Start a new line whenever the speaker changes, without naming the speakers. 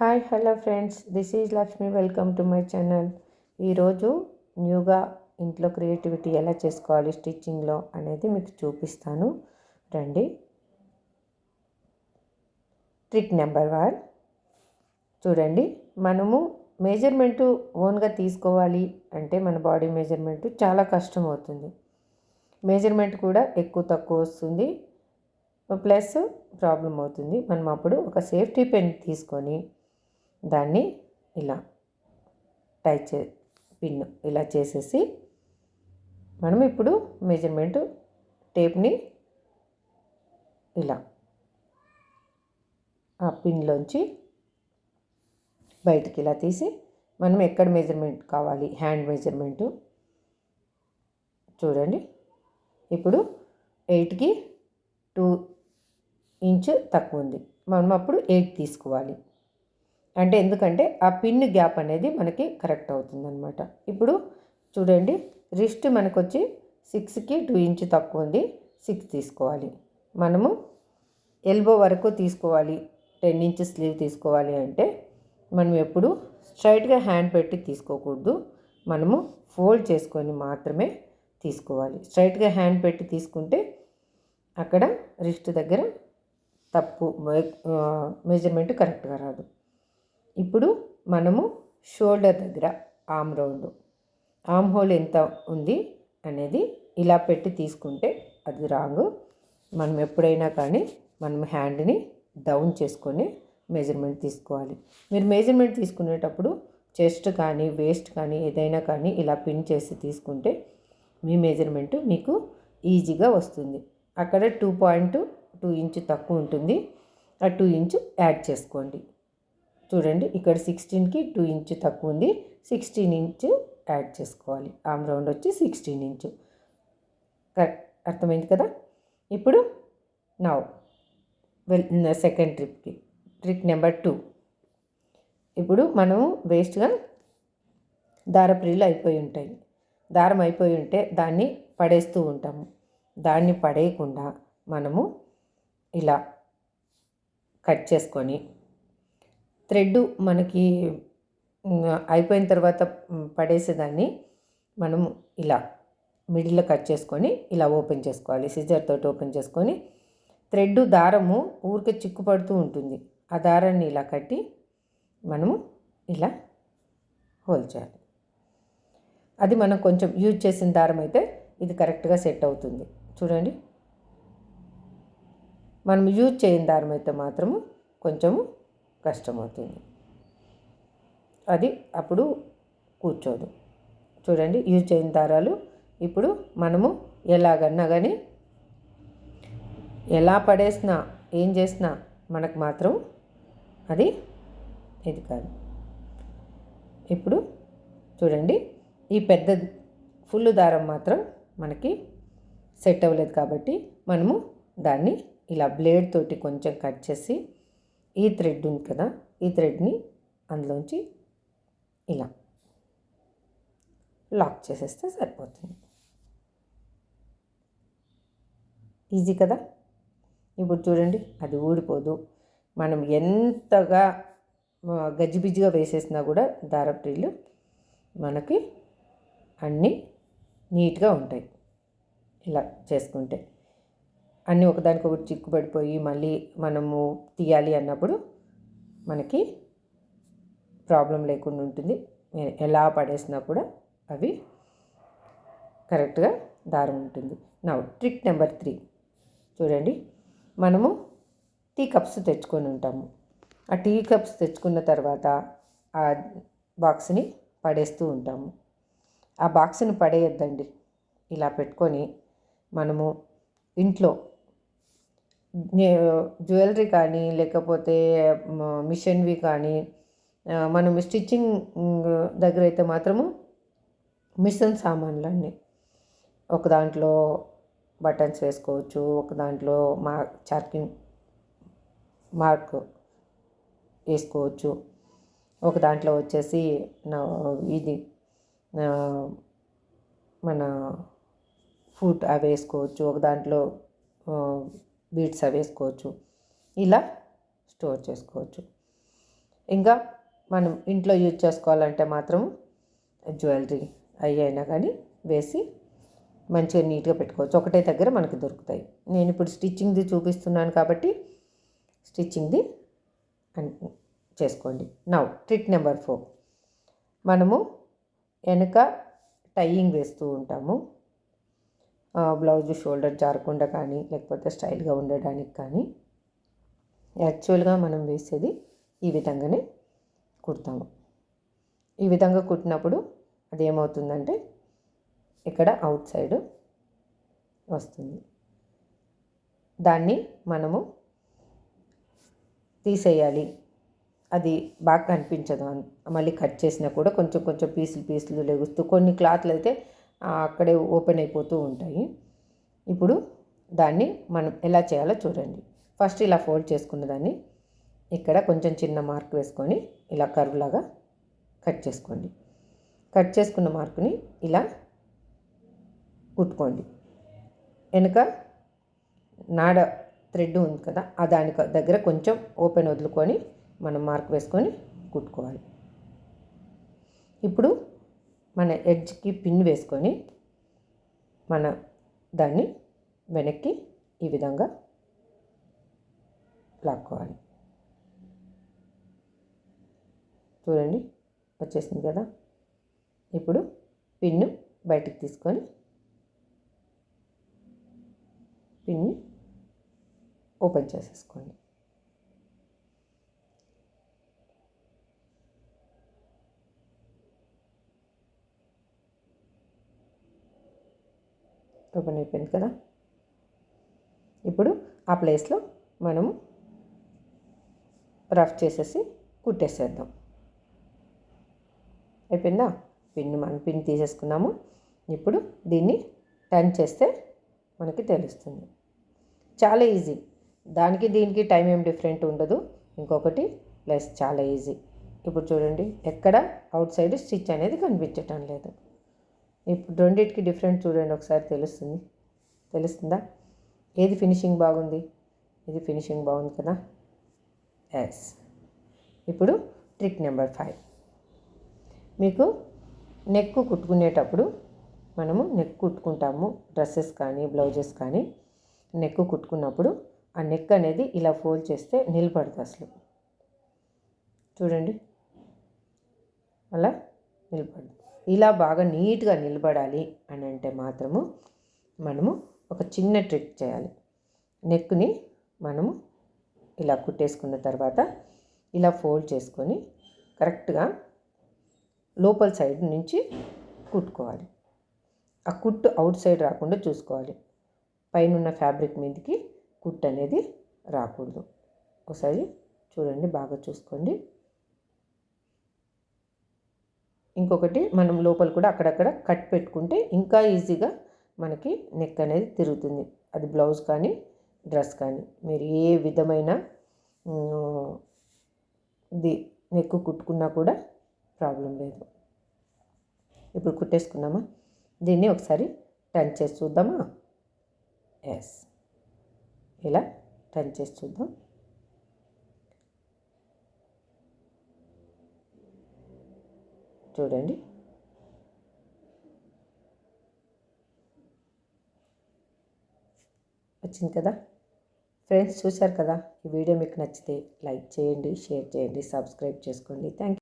Hi hello friends. This is Lakshmi. Welcome to my channel. ఈరోజు న్యూగా ఇంట్లో creativity ఎలా చేసుకోవాలి స్టిచ్చింగ్లో అనేది మీకు చూపిస్తాను. రండి. Trick number one. చూడండి. మనము మెజర్మెంటు ఓన్గా తీసుకోవాలి అంటే మన బాడీ మెజర్మెంట్ చాలా కష్టం అవుతుంది. మెజర్మెంట్ కూడా ఎక్కువ తక్కువ వస్తుంది. ప్లస్ ప్రాబ్లం అవుతుంది. మనం అప్పుడు ఒక సేఫ్టీ పెన్ తీసుకొని దాన్ని ఇలా టైట్ చే పిన్ ఇలా చేసేసి మనం ఇప్పుడు మెజర్మెంట్ టేప్ని ఇలా ఆ పిన్లోంచి బయటికి ఇలా తీసి మనం ఎక్కడ మెజర్మెంట్ కావాలి హ్యాండ్ మెజర్మెంటు చూడండి. ఇప్పుడు ఎయిట్కి టూ ఇంచ్ తక్కువ ఉంది మనం అప్పుడు ఎయిట్ తీసుకోవాలి. అంటే ఎందుకంటే ఆ పిన్ గ్యాప్ అనేది మనకి కరెక్ట్ అవుతుందనమాట ఇప్పుడు చూడండి రిస్ట్ మనకు వచ్చి సిక్స్కి టూ ఇంచ్ తక్కువ ఉంది సిక్స్ తీసుకోవాలి. మనము ఎల్బో వరకు తీసుకోవాలి టెన్ ఇంచ్ స్లీవ్ తీసుకోవాలి అంటే మనం ఎప్పుడు స్ట్రైట్గా హ్యాండ్ పెట్టి తీసుకోకూడదు. మనము ఫోల్డ్ చేసుకొని మాత్రమే తీసుకోవాలి. స్ట్రైట్గా హ్యాండ్ పెట్టి తీసుకుంటే అక్కడ రిస్ట్ దగ్గర తప్పు మెజర్మెంట్ కరెక్ట్గా రాదు. ఇప్పుడు మనము షోల్డర్ దగ్గర ఆమ్ రౌండ్. ఆమ్ హోల్ ఎంత ఉంది అనేది ఇలా పెట్టి తీసుకుంటే అది రాంగ్. మనం ఎప్పుడైనా కానీ మనం హ్యాండ్ని డౌన్ చేసుకొని మెజర్మెంట్ తీసుకోవాలి. మీరు మెజర్మెంట్ తీసుకునేటప్పుడు చెస్ట్ కానీ వేస్ట్ కానీ ఏదైనా కానీ ఇలా పిన్ చేసి తీసుకుంటే మీ మెజర్మెంట్ మీకు ఈజీగా వస్తుంది. అక్కడ టూ పాయింట్ టూ ఇంచ్ తక్కువ ఉంటుంది. ఆ టూ ఇంచ్ యాడ్ చేసుకోండి. చూడండి ఇక్కడ సిక్స్టీన్కి టూ ఇంచ్ తక్కువ ఉంది. సిక్స్టీన్ ఇంచ్ యాడ్ చేసుకోవాలి. ఆమ్ రౌండ్ వచ్చి సిక్స్టీన్ ఇంచ్ కరెక్ట్ అర్థమైంది కదా? ఇప్పుడు నా వెల్ సెకండ్ ట్రిప్కి ట్రిక్ నెంబర్ టూ ఇప్పుడు మనం వేస్ట్గా దారప్రీలు అయిపోయి ఉంటాయి. దారం అయిపోయి ఉంటే దాన్ని పడేస్తూ ఉంటాము. దాన్ని పడేయకుండా మనము ఇలా కట్ చేసుకొని థ్రెడ్ మనకి అయిపోయిన తర్వాత పడేసేదాన్ని మనము ఇలా మిడిల్లో కట్ చేసుకొని ఇలా ఓపెన్ చేసుకోవాలి. సిజర్ తోటి ఓపెన్ చేసుకొని థ్రెడ్ దారము ఊరికే చిక్కుపడుతూ ఉంటుంది. ఆ దారాన్ని ఇలా కట్టి మనము ఇలా హోల్ చేయాలి. అది మనం కొంచెం యూజ్ చేసిన దారం అయితే ఇది కరెక్ట్గా సెట్ అవుతుంది. చూడండి. మనం యూజ్ చేయని దారం అయితే మాత్రము కొంచెము కష్టమవుతుంది. అది అప్పుడు కూర్చోదు. చూడండి యూజ్ చేయని దారాలు ఇప్పుడు మనము ఎలాగన్నా కానీ ఎలా పడేసినా ఏం చేసినా మనకు మాత్రం అది ఇది కాదు. ఇప్పుడు చూడండి ఈ పెద్ద ఫుల్ దారం మాత్రం మనకి సెట్ అవ్వలేదు కాబట్టి మనము దాన్ని ఇలా బ్లేడ్ తోటి కొంచెం కట్ చేసి ఈ థ్రెడ్ ఉంది కదా ఈ థ్రెడ్ని అందులోంచి ఇలా లాక్ చేసేస్తే సరిపోతుంది. ఈజీ కదా? ఇప్పుడు చూడండి అది ఊడిపోదు. మనం ఎంతగా గజిబిజిగా వేసేసినా కూడా దారప్రీలు మనకి అన్నీ నీట్గా ఉంటాయి. ఇలా చేసుకుంటే. అన్నీ ఒకదానికొకటి చిక్కుపడిపోయి మళ్ళీ మనము తీయాలి అన్నప్పుడు మనకి ప్రాబ్లం లేకుండా ఉంటుంది. ఎలా పడేసినా కూడా అవి కరెక్ట్గా దారం ఉంటుంది. నా ట్రిక్ నెంబర్ త్రీ చూడండి. మనము టీ కప్స్ తెచ్చుకొని ఉంటాము. ఆ టీ కప్స్ తెచ్చుకున్న తర్వాత ఆ బాక్స్ని పడేస్తూ ఉంటాము. ఆ బాక్స్ని పడేయద్దండి. ఇలా పెట్టుకొని మనము ఇంట్లో జ్యువెలరీ కానీ లేకపోతే మిషన్వి కానీ మనం స్టిచ్చింగ్ దగ్గర అయితే మాత్రము మిషన్ సామాన్లన్నీ ఒక దాంట్లో బటన్స్ వేసుకోవచ్చు ఒక దాంట్లో మా చార్కింగ్ మార్క్ వేసుకోవచ్చు. ఒక దాంట్లో వచ్చేసి ఇది మన ఫుడ్ అవి వేసుకోవచ్చు. ఒక దాంట్లో బీట్స్ అవి వేసుకోవచ్చు. ఇలా స్టోర్ చేసుకోవచ్చు. ఇంకా మనం ఇంట్లో యూజ్ చేసుకోవాలంటే మాత్రం జ్యువెలరీ అవి అయినా కానీ వేసి మంచిగా నీట్గా పెట్టుకోవచ్చు. ఒకటే దగ్గర మనకి దొరుకుతాయి. నేను ఇప్పుడు స్టిచ్చింగ్ది చూపిస్తున్నాను కాబట్టి స్టిచ్చింగ్ది చేసుకోండి. Now trick number four. మనము వెనక టైయింగ్ వేస్తూ ఉంటాము. బ్లౌజ్ షోల్డర్ జారకుండా కానీ లేకపోతే స్టైల్గా ఉండడానికి కానీ యాక్చువల్గా మనం వేసేది ఈ విధంగానే కుడతాము. ఈ విధంగా కుట్టినప్పుడు అది ఏమవుతుందంటే ఇక్కడ అవుట్ సైడ్ వస్తుంది. దాన్ని మనము తీసేయాలి. అది బాగా కనిపించదు. మళ్ళీ కట్ చేసినా కూడా కొంచెం కొంచెం పీసులు పీసులు లెగుస్తూ కొన్ని క్లాత్లు అయితే అక్కడే ఓపెన్ అయిపోతూ ఉంటాయి. ఇప్పుడు దాన్ని మనం ఎలా చేయాలో చూడండి. ఫస్ట్ ఇలా ఫోల్డ్ చేసుకున్న దాన్ని ఇక్కడ కొంచెం చిన్న మార్క్ వేసుకొని ఇలా కర్వ్లాగా కట్ చేసుకోండి. కట్ చేసుకున్న మార్కుని ఇలా కుట్టుకోండి. వెనుక నాడ థ్రెడ్ ఉంది కదా ఆ దాని దగ్గర కొంచెం ఓపెన్ వదులుకొని మనం మార్క్ వేసుకొని కుట్టుకోవాలి. ఇప్పుడు మన ఎడ్జ్కి పిన్ వేసుకొని మన దాన్ని వెనక్కి ఈ విధంగా లాక్కోవాలి. చూడండి వచ్చేసింది కదా? ఇప్పుడు పిన్ను బయటికి తీసుకొని పిన్ని ఓపెన్ చేసేసుకోండి. ఓపెన్ అయిపోయింది కదా? ఇప్పుడు ఆ ప్లేస్లో మనము రఫ్ చేసేసి కుట్టేసేద్దాం. అయిపోయిందా? పిన్ మనం పిన్ తీసేసుకున్నాము. ఇప్పుడు దీన్ని టర్న్ చేస్తే మనకి తెలుస్తుంది. చాలా ఈజీ. దానికి దీనికి టైం ఏం డిఫరెంట్ ఉండదు. ఇంకొకటి ప్లస్ చాలా ఈజీ. ఇప్పుడు చూడండి ఎక్కడ అవుట్ సైడ్ స్టిచ్ అనేది కనిపించటం లేదు. ఇప్పుడు రెండింటికి డిఫరెంట్ చూడండి ఒకసారి తెలుస్తుంది. తెలుస్తుందా? ఏది ఫినిషింగ్ బాగుంది? ఇది ఫినిషింగ్ బాగుంది కదా? ఎస్ ఇప్పుడు ట్రిక్ నెంబర్ ఫైవ్ మీకు నెక్ కుట్టుకునేటప్పుడు మనము నెక్ కుట్టుకుంటాము. డ్రెస్సెస్ కానీ బ్లౌజెస్ కానీ నెక్ కుట్టుకున్నప్పుడు ఆ నెక్ అనేది ఇలా ఫోల్డ్ చేస్తే నిలబడుతుంది అసలు. చూడండి. అలా నిలబడదు. ఇలా బాగా నీట్గా నిలబడాలి అని అంటే మాత్రము మనము ఒక చిన్న ట్రిక్ చేయాలి. నెక్ని మనము ఇలా కుట్టేసుకున్న తర్వాత ఇలా ఫోల్డ్ చేసుకొని కరెక్ట్గా లోపల సైడ్ నుంచి కుట్టుకోవాలి. ఆ కుట్టు అవుట్ సైడ్ రాకుండా చూసుకోవాలి. పైన ఉన్న ఫ్యాబ్రిక్ మీదకి కుట్టు అనేది రాకూడదు. ఒకసారి చూడండి బాగా చూసుకోండి. ఇంకొకటి మనం లోపల కూడా అక్కడక్కడ కట్ పెట్టుకుంటే ఇంకా ఈజీగా మనకి నెక్ అనేది తిరుగుతుంది. అది బ్లౌజ్ కానీ డ్రెస్ కానీ. మీరు ఏ విధమైన ఇది నెక్ కుట్టుకున్నా కూడా ప్రాబ్లం లేదు. ఇప్పుడు కుట్టేసుకున్నామా దీన్ని ఒకసారి టర్న్ చేసి చూద్దామా? ఎస్ ఇలా టర్న్ చేసి చూద్దాం. చూడండి. వచ్చింది కదా? ఫ్రెండ్స్ చూశారు కదా? ఈ వీడియో మీకు నచ్చితే లైక్ చేయండి షేర్ చేయండి సబ్స్క్రైబ్ చేసుకోండి. Thank you.